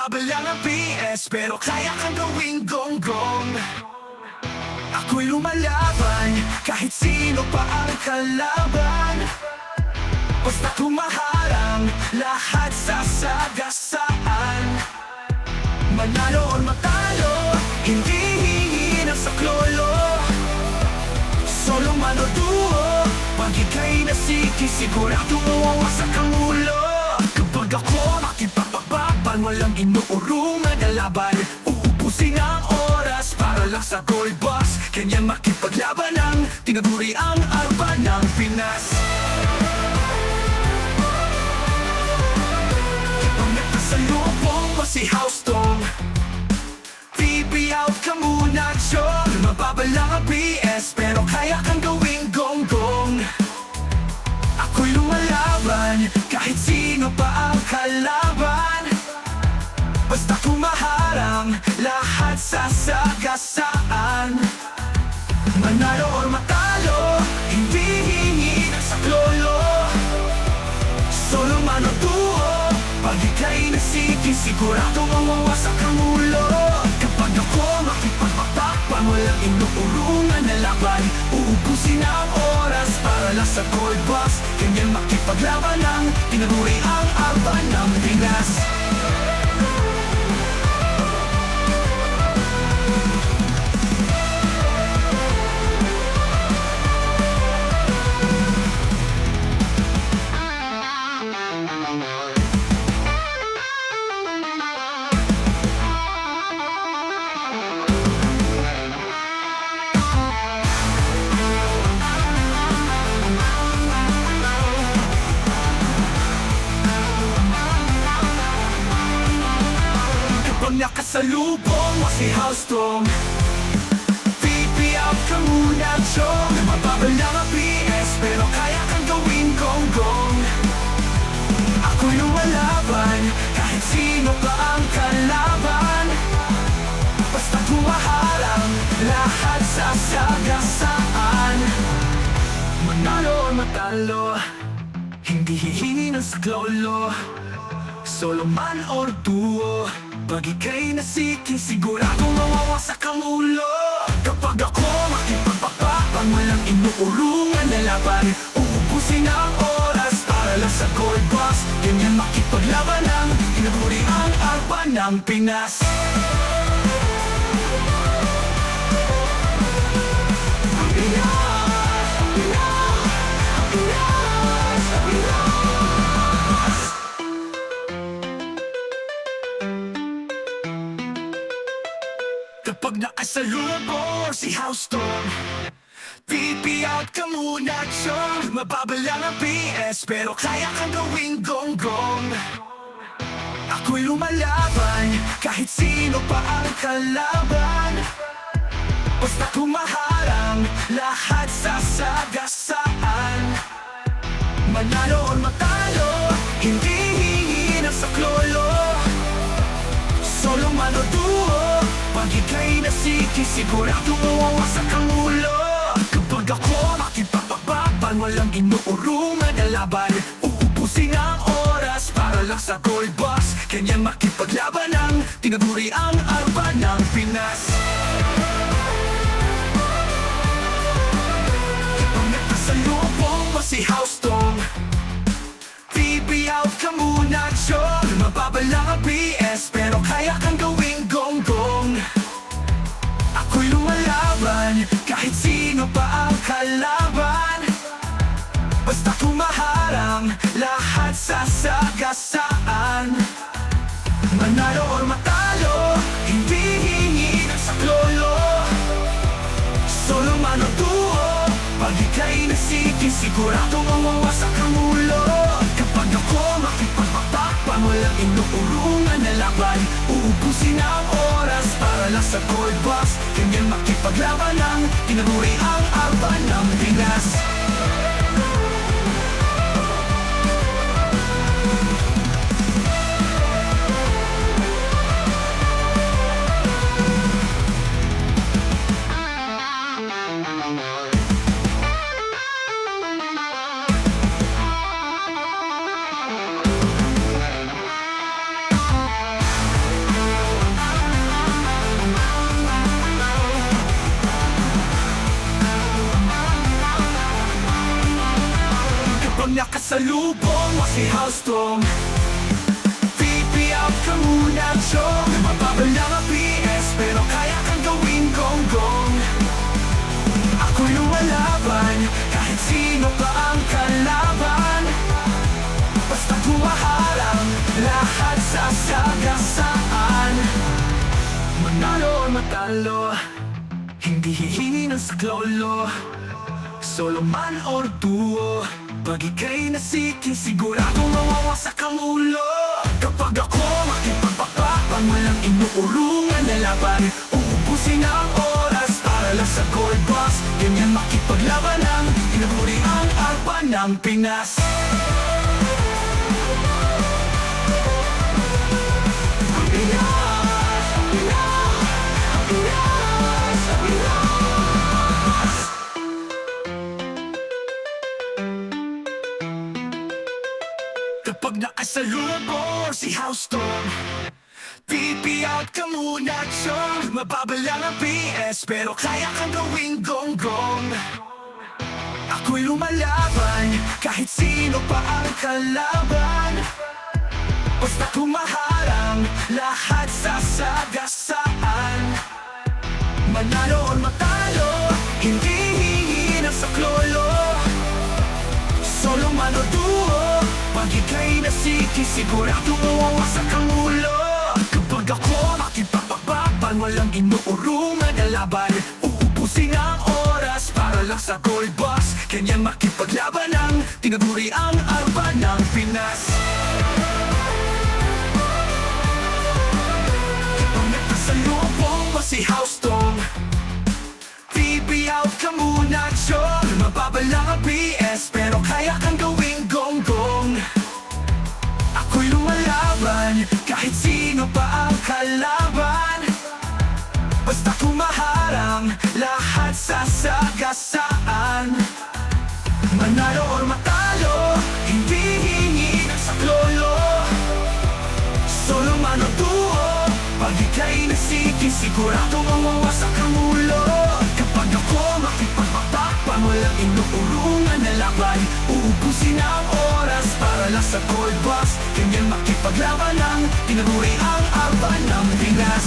aksyon Mababala ng PS Pero kaya kang gawing gonggong. Ako'y lumalaban Kahit sino pa ang kalaban. Basta kumaharang Lahat sasagasaan. Manalo o matalo Hindi hingi ng saklolo. Solo man o duo Pag ika'y nasiki Sigurado mawawasak ang inuurungan na laban Uubusin ang oras Para lang sa gold box. Kanya makipaglaban ang Tinaguri ang arba ng Pinas. Kapag nagpasalubong mo si Houston. BB out ka muna, Chong Mababala ang PS Pero kaya kang gawing gonggong. Ako'y lumalaban Kahit sino pa ang kalaban Lahat sasagasaan Manalo or matalo Hindi hingi ng saklolo. Solo man o duo Pag ika'y nasiki Sigurado mawawasak ang ulo Kapag ako makipagpatakpan Walang inuurungan na laban. Uubusin ang oras Para lang sa gold box. Ganyan makipaglaban ng Tinaguri ang arban ng Pinas mo si Houston Pipi out ka muna, Chong Mababala ang PS Pero kaya kang gawin gonggong Ako'y lumalaban Kahit sino pa ang kalaban. Basta kumaharang Lahat sasagasaan Manalo o matalo Hindi hihingi ng saklolo Solo man or duo Pag ika'y nasiking Sigurado mawawasak ang ulo Kapag ako makipagpapapan Walang inuurungan na laban Uubusin ang oras Para lang sa gold box. Ganyan makipaglaban ang Tinaguri ang arpa ng Pinas Kapag nakasalubong si Houston Pipi out ka muna, chong Mababala ng PS Pero kaya kang gawing gonggong. Ako'y lumalaban Kahit sino pa ang kalaban. Basta kumaharang Lahat sasagasaan. Manalo o matalo Hindi nasiki Sigurado mawawasak ang ulo. Kapag ako makipagpapapan Walang inuurungan na laban Uubusin ang oras Para lang sa gold box. Kanya makipaglaban ang Tinaguri ang arba ng Pinas. Kapag nagpasalubong mo si Houston BB Lahat sasagasaan Manalo or matalo Hindi hingi ng saklolo. Solo man o duo Pag ika'y nasiki Sigurado mawawasak ang ulo. Kapag ako makipagpatakpan Walang inuurungan na laban. Uubusin ang oras Para lang sa gold box. Ganyan makipaglaban ang Tinaguri ang arba ng Pinas VP out ka muna, Chong Mababala ang PS Pero kaya kang gawin gonggong Ako'y lumalaban Kahit sino pa ang kalaban Basta humaharang Lahat sasagasaan Manalo o matalo Hindi hihingi ng saklolo Solo man or duo Pag ika'y nasikin Sigurado mawawasak ang ulo Kapag ako makipagpakpakan Walang inuurungan na laban Uubusin ang oras Para lang sa gold box. Ganyan makipaglaban ang Tinaguri ang arpa ng Pinas Kapag nakasalubong si Houston PP out ka muna, chong Mababala ng PS Pero kaya kang gawing gonggong. Ako'y lumalaban Kahit sino pa ang kalaban. Basta kumaharang Lahat sasagasaan. Manalo duo Pag ika'y nasiki Sigurado mawawasak ang ulo. Kapag ako makipagpagpapan Walang inuurungan na laban Uubusin ang oras Para lang sa gold box. Ganyan makipaglaban ang Tinaguri ang arpa ng Pinas. Kapag nakasalubong mo si Houston BB out ka muna, chong Mababala ang BS kalaban Basta kumaharang Lahat sasagasaan Manalo or matalo Hindi hingi ng saklolo. Solo man o duo Pag ika'y nasiki Sigurado mawawasak ang ulo. Kapag ako makipagpatakpan Walang inuurungan na laban Uubusin ang oras Lang sa gold box Ganyan makipaglaban ang Tinaguri ang arba ng Pinas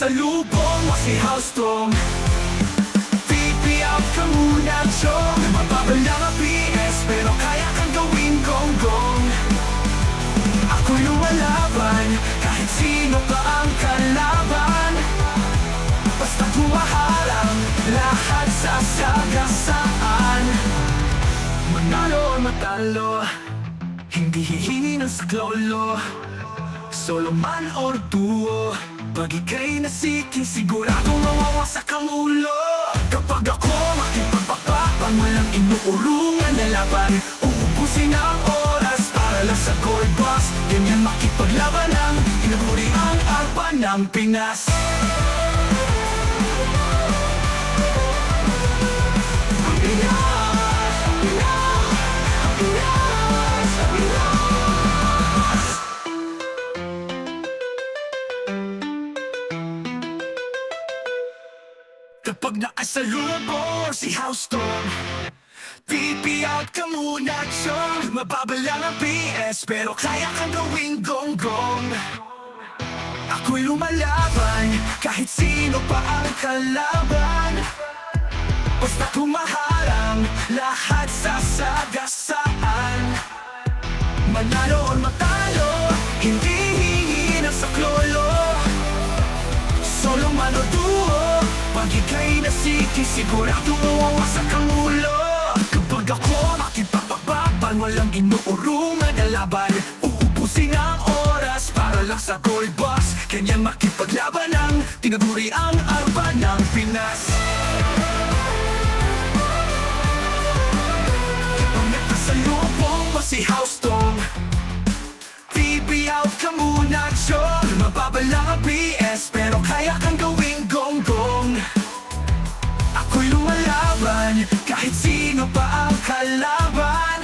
Kapag nakasalubong mo si Houston VP out ka muna, chong. Mababala ang PS Pero kaya kang gawin gonggong Ako'y lumalaban Kahit sino pa ang kalaban. Basta humaharang Lahat sasagasaan Manalo o matalo Hindi hihingi ng saklolo Solo man or duo Pag ika'y nasikin Sigurado mawawasak ang ulo Kapag ako makipagpakpakan Walang inuurungan na laban Uubusin ang oras Para lang sa gold box. Ganyan makipaglaban ang Tinaguri ang arpa ng Pinas Kapag nakasalubong si Houston PP out ka muna, chong Mababala ng PS Pero kaya kang gawing gonggong. Ako'y lumalaban Kahit sino pa ang kalaban. Basta kumaharang Lahat Pag ika'y nasiki Sigurado mawawasak ang ulo. Kapag ako makipagpagpapan Walang inuurungan na laban Uubusin ang oras Para lang sa gold box. Ganyan makipaglaban ang Tinaguri ang arpa ng Pinas. Kapag nakasalubong mo si Houston Baby out ka muna, Chong Mababa lang ang PS Pero kaya kang sino pa ang kalaban?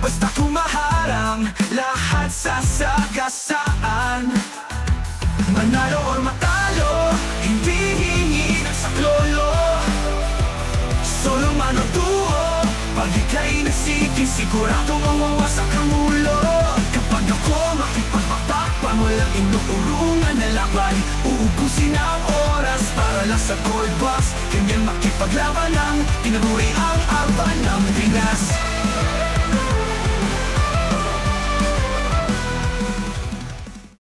Basta kumaharang Lahat sasagasaan Manalo or matalo Hindi hingi ng saklolo. Solo man o duo Pag ika'y nagsiki Siguradong mawawasak ang ulo makipagpatakpan Walang inuurungan na laban Uubusin ang oras Para lang sa gold box. Ganyan makipaglaban ang Tinaguri ang arban ng Pinas